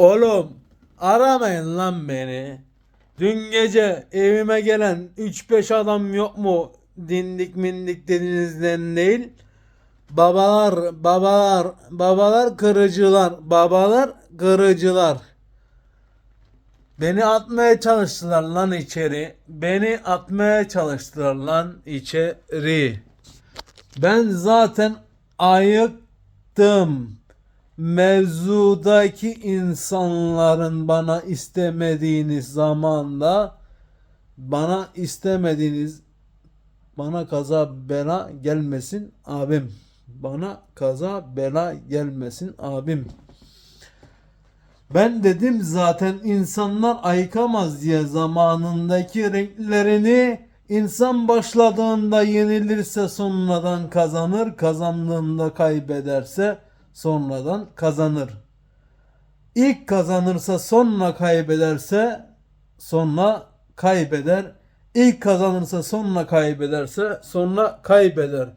Oğlum aramayın lan beni. Dün gece evime gelen 3-5 adam yok mu? Dindik mindik dediğinizden değil. Babalar, babalar, babalar kırıcılar, babalar kırıcılar. Beni atmaya çalıştılar lan içeri. Beni atmaya çalıştılar lan içeri. Ben zaten ayıktım. Mevzudaki insanların bana istemediğiniz zamanda bana istemediğiniz bana kaza bela gelmesin abim. Bana kaza bela gelmesin abim. Ben dedim zaten insanlar ayıkamaz diye zamanındaki renklerini insan başladığında yenilirse sonradan kazanır, kazandığında kaybederse sonradan kazanır. İlk kazanırsa sonra kaybederse sonra kaybeder. İlk kazanırsa sonra kaybederse sonra kaybeder.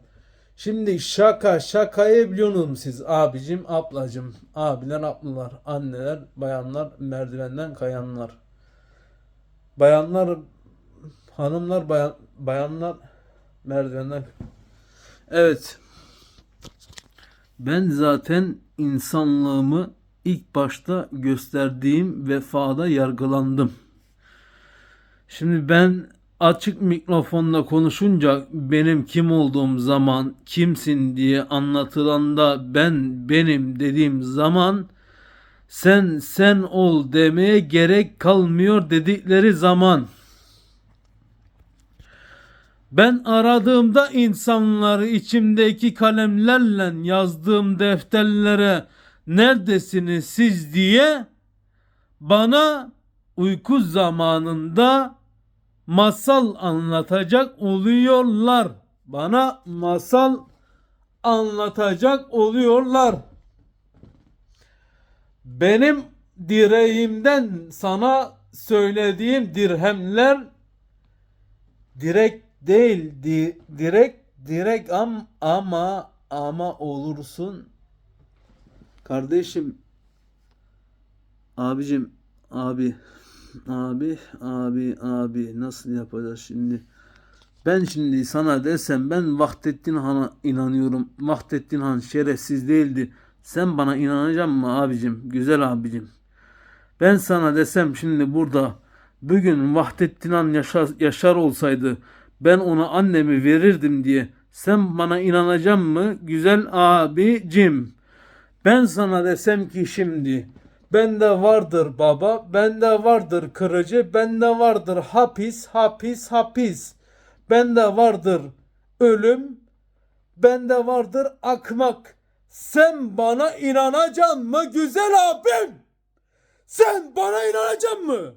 Şimdi şaka şakayı biliyorsunuz siz abicim ablacım abiler ablalar anneler bayanlar merdivenden kayanlar bayanlar hanımlar bayan, bayanlar merdivenden evet ben zaten insanlığımı ilk başta gösterdiğim vefada yargılandım. Şimdi ben açık mikrofonla konuşunca benim kim olduğum zaman kimsin diye anlatılanda ben benim dediğim zaman sen sen ol demeye gerek kalmıyor dedikleri zaman ben aradığımda insanları içimdeki kalemlerle yazdığım defterlere neredesiniz siz diye bana uyku zamanında masal anlatacak oluyorlar. Bana masal anlatacak oluyorlar. Benim direğimden sana söylediğim dirhemler direkt değil di, direkt direkt am, ama ama olursun kardeşim abicim abi abi abi abi nasıl yapacağız şimdi ben şimdi sana desem ben Vahdettin Han'a inanıyorum. Vahdettin Han şerefsiz değildi. Sen bana inanacak mı abicim? Güzel abicim. Ben sana desem şimdi burada bugün Vahdettin Han yaşar, yaşar olsaydı ben ona annemi verirdim diye sen bana inanacak mı? Güzel abicim. Ben sana desem ki şimdi bende vardır baba, bende vardır kırıcı, bende vardır hapis, hapis, hapis. Bende vardır ölüm, bende vardır akmak. Sen bana inanacaksın mı güzel abim? Sen bana inanacaksın mı?